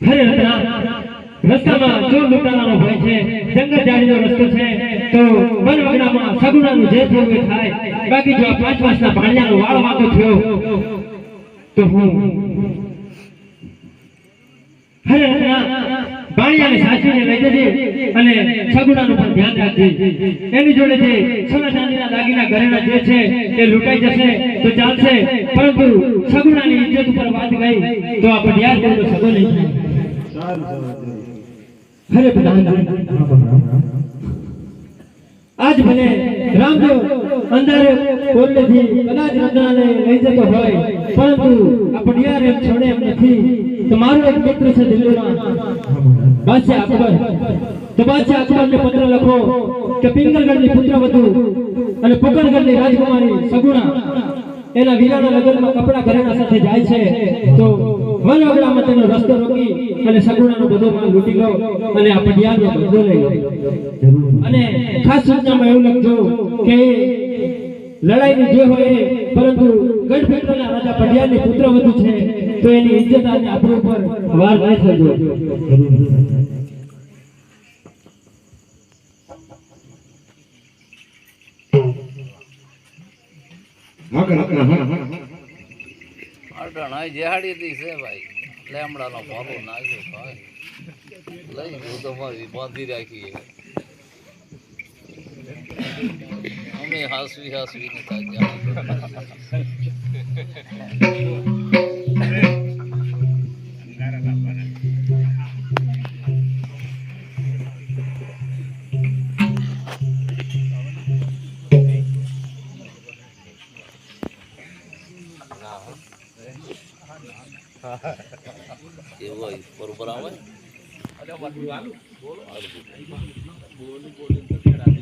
હરે રસ્તો છે. બાકી જો આ પાંચ વર્ષના ભાણિયાનો વાળ વાંકો થયો હરે ભાણિયાને સાચવીને લઈ જજે અને સગુણાનું પણ ધ્યાન રાખજે. એની જોડે જે સોના ચાંદીના દાગીના ઘરેણા જે છે, એ લૂંટાઈ જશે તો ચાલશે. પરંતુ સગુણાની ઇજ્જત ઉપર વાત ગઈ તો આ બઢિયાર કરવું સગો નહીં થાય. પ્રધાનજી આજ ભલે રામદેવ અંધારે કોરલેથી કદાચ રત્નાને લઈ જતો હોય, પરંતુ આ પડિયાર એમ છોડે એમ નથી તમારો મારો એક મિત્ર છે દિલ્હીમાં. બાદશાહ અકબર. તો બાદશાહ અકબરને પત્ર લખો કે પિંગલગઢની પુત્રવધુ અને પુકરગઢની રાજકુમારી સગુણા એના વીરાના નગરમાં કપડા ઘરેણા સાથે જાય છે. તો વનવગડામાં તેનો રસ્તો રોકી અને સગુણાનો બધો માલ લૂંટી લો અને આ પડિયારનો બધો લઈ લો. અને ખાસ સૂચનામાં એવું લખજો કે લડાઈની જે હોય પરંતુ ગઢપેટના રાજા રાજા પુત્ર વધુ છે, તો એની ઇજ્જત અને આપણું ઉપર વાર ના થજો જેહાડી દી છે ભાઈ. નાખ્યો ભાઈ. લઈ ગયો તમારી બાંધી રાખી અમે હાસવી હાસવી ને થાક્યા. એવું હોય બરોબર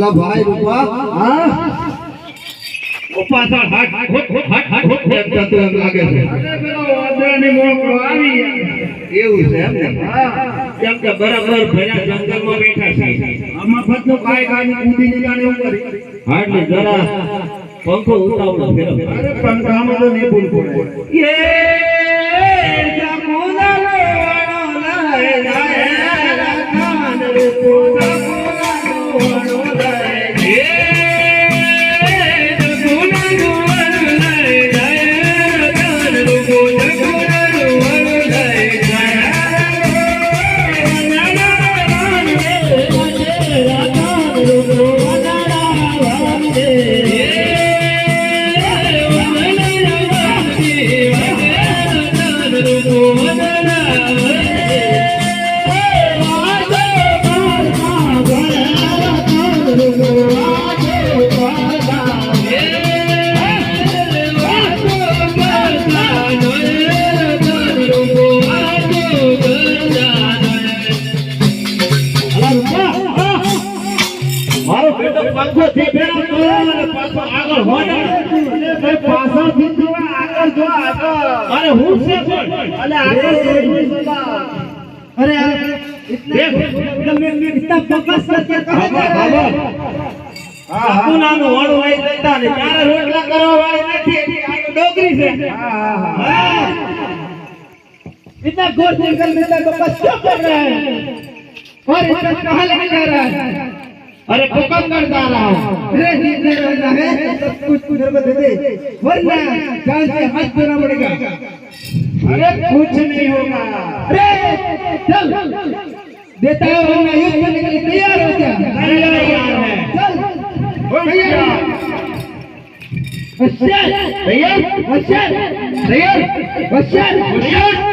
અલા ભાઈ રૂપા હા? પાછળ હાથ હાથ હાથ હાથ હાથ એમ થતું એમ લાગે છે. એવું છે એમ ને? કેમ કે બરાબર ભર્યા જંગલમાં બેઠા છે. આમાં ફતનો કાય કાની કૂદી ને જાણે એવું કરી. હાડલી જરા પંખો ઉતાવળો ફેરો અરે પંખામાં તો નહીં ભૂલ પડે. Yeah. પંખો થી બેડા તો અને પાછો આગળ હોડે અને પાછળ થી જો આગળ જો આગળ અરે હું છે કોણ અલે આગળ જોઈ સકા अरे आप इतना इतना फोकस करके कहाँ जा रहे हैं બાપુનાનું વાળું લઈ જતા ને તારે રોટલા કરવા વાળી નથી આ તો ડોગરી છે હા इतना गोर जंगल में इतना फोकस क्यों कर रहे हैं और इतना कहाँ लेके जा रहा है अरे पकड़ कर जा रहा हूँ अरे नहीं रहना है सब कुछ मेरे को दे दे वरना जान से हाथ धोना पड़ेगा अरे कुछ नहीं होगा अरे चल देता है वरना युद्ध करने के लिए तैयार हो जा तैयार है। चल होशियार। होशियार तैयार होशियार तैयार होशियार होशियार होशियार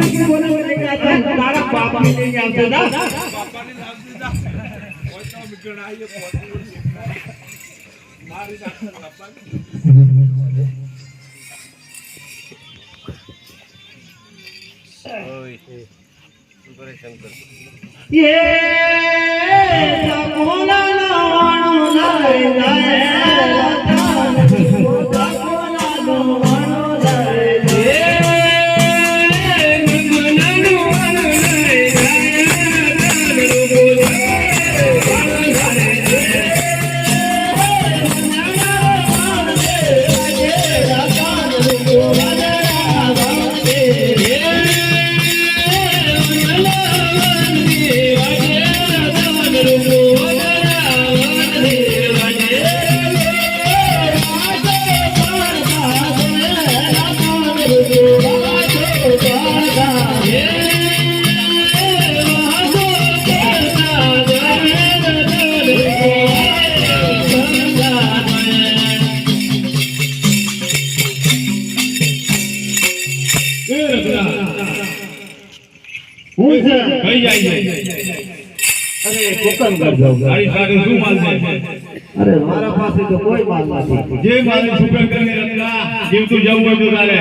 કૃષ્ણ બોલાવા લેકે આતા તારા બાપ ને લઈને આવતો જા બાપા ને લાવ દીધા કોઈ તો મિગણાઈએ પોતે મારી નાખતા બાપા ઓય શું કરે શંકર યે જાય અરે કોકન કરજો. તારી સાથે શું માલ અરે મારા પાસે તો કોઈ માલ નથી. જે કરીને રત્ના જીવતું જવું હોય તો તારે.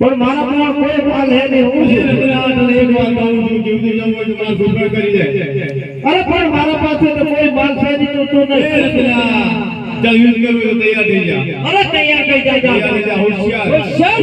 પણ મારા પાસે કોઈ માલ હે નહીં. હું છે રત્ના એક વાત કહું છું. જીવતું જવું હોય તો માલ શુક્ર કરી દે. અરે પણ મારા પાસે તો કોઈ માલ છે નહીં તો તો નહીં. રત્ના ચાલ યુદ્ધ કરવું તો તૈયાર થઈ જા. અરે તૈયાર થઈ જા. તૈયાર થઈ જા હોશિયાર. હોશિયાર?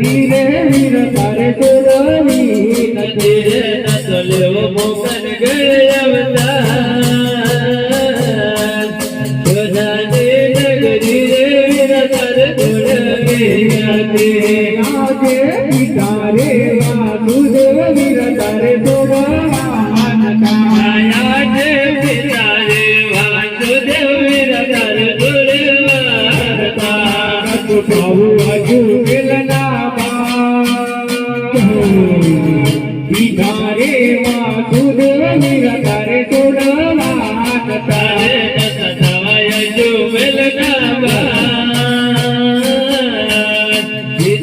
गिरे वीर तारे तो रवि न तेरे न चले वो मोका